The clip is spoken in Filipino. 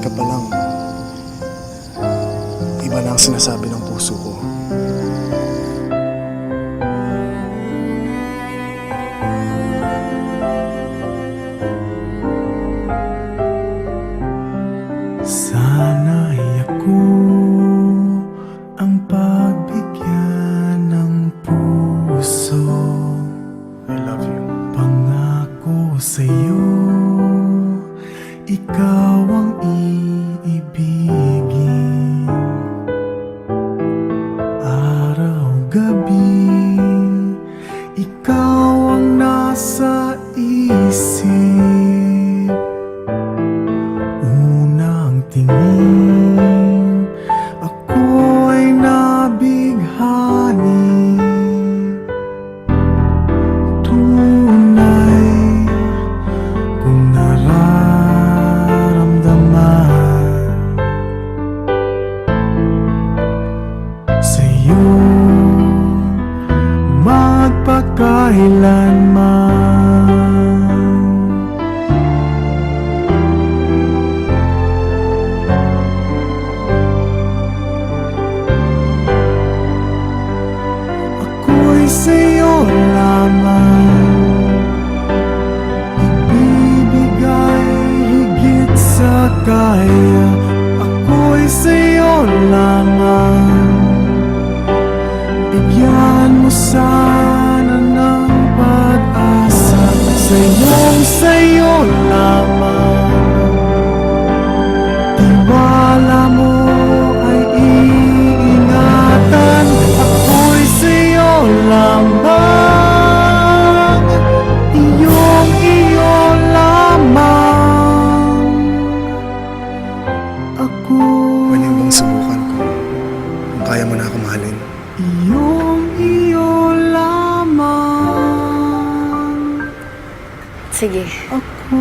ka pa lang, iba na ang sinasabi ng puso ko. Sana'y ako ang pagbigyan ng puso I love you. Pangako sa'yo Ikaw ang Ikaw ang nasa isip Magpakailanman Ako'y sa'yo lamang. Ibibigay higit sa kaya. Ako'y sa'yo lamang. Bigyan mo sana Sa'yong sa'yo lamang Tiwala mo ay iingatan Ako'y sa'yo lamang Iyong iyo lamang Ako. Pwede bang subukan kung, kung kaya mo na ako mahalin? Iyong Sige. Ako